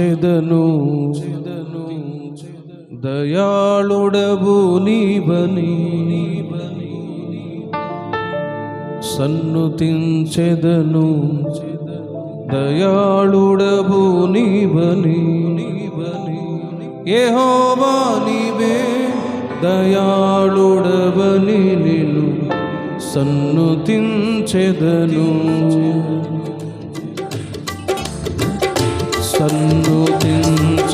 చెదను. దయాళుడవు నీవని. సన్నుతించెదను. దయాళుడవు నీవని. ఏ హోవా నీవే దయాళుడవని నిలు సన్నుతించెదను. చెదను సందుతించెదను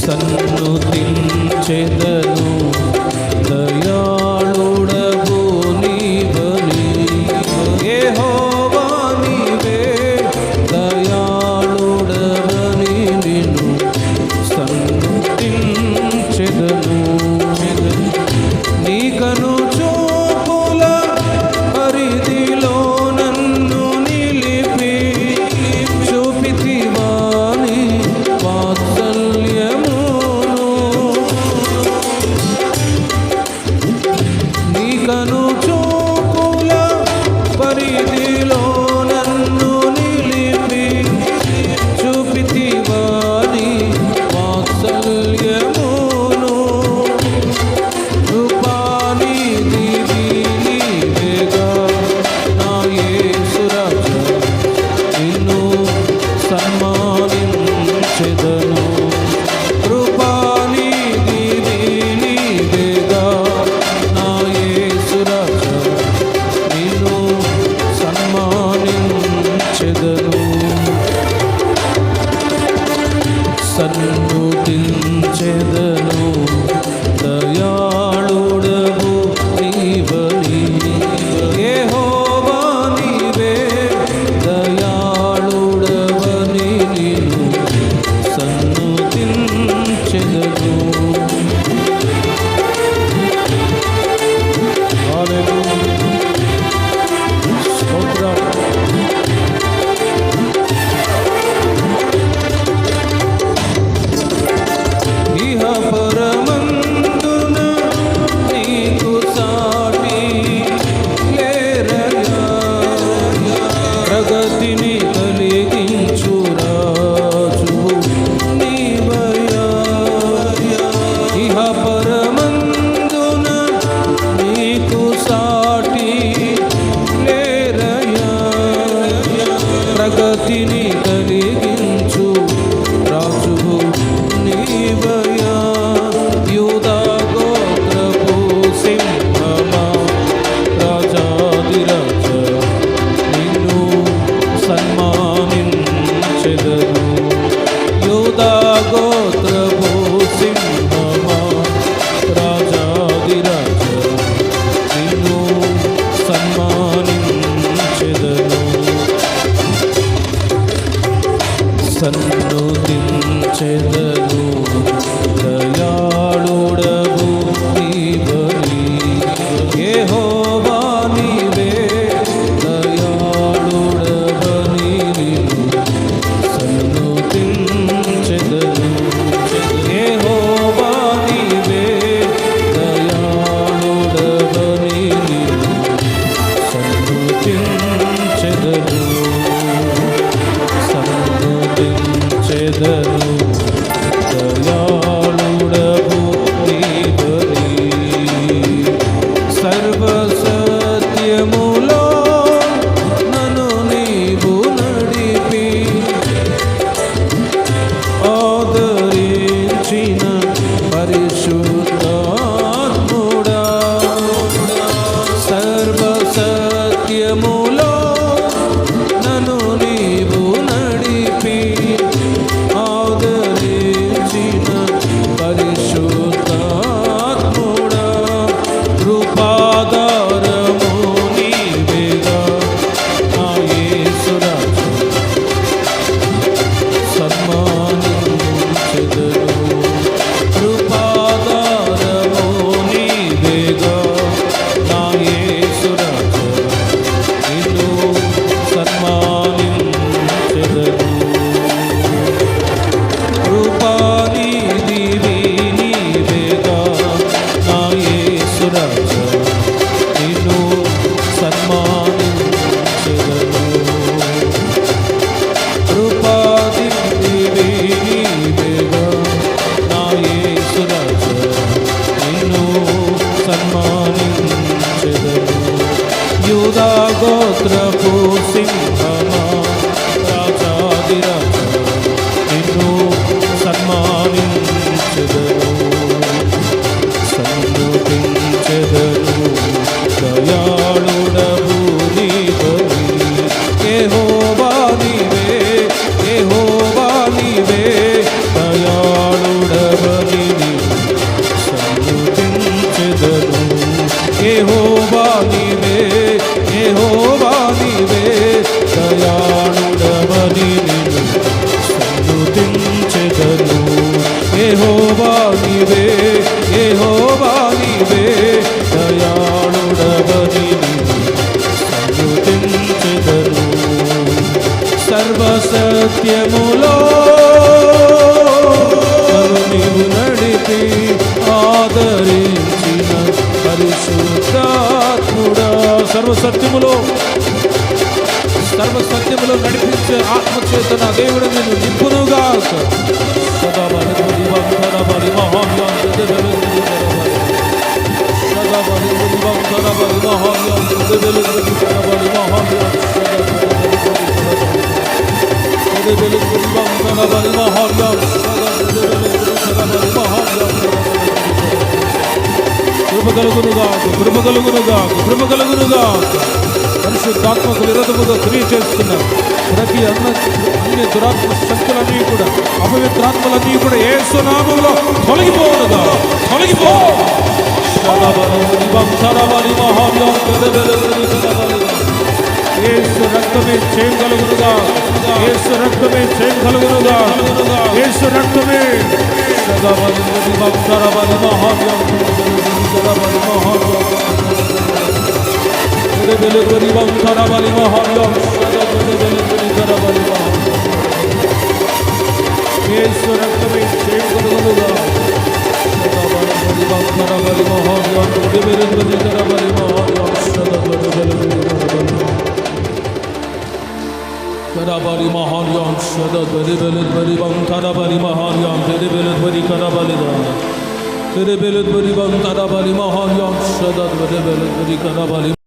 సన్ను తించెదరు సత్యములో నన్ను నీవు నడిపి ఆదరించిన పరిశుద్ధాత్ముడా. సర్వసత్యములో సర్వసత్యములో నడిపించే ఆత్మచేతన దేవుడు నేను నిపుణుగా సదా బలి బలి మరి బలి మహాన్యం బలి సదా బలి బలి పరిశుద్ధాత్మకు విరోధముగా క్రియ చేస్తున్నారు ప్రతి అన్న అన్ని దురాత్మ శక్తులన్నీ కూడా అపవిత్రాత్మలన్నీ కూడా ఏ సునామంలో తొలగిపో ఏసు రక్తమే చేయగలుగునుగా ఏసు రక్తమే చేయగలుగునుగా ఏసు రక్తమే సదాబలి భక్తరబలి మహావ్యం సదాబలి మహావ్యం వెలుగురి వంశరబలి మహావ్యం వెలుగురి కరబలి యేసు రక్తమే చేయగలుగునుగా సదాబలి వంశరబలి మహావ్యం వెలుగురి కరబలి మహావ్యం bari maharyam şada bari belet bari bantara bari maharyam bari belet bari kara bari dana bari belet bari bantara bari maharyam şada bari belet bari kara bari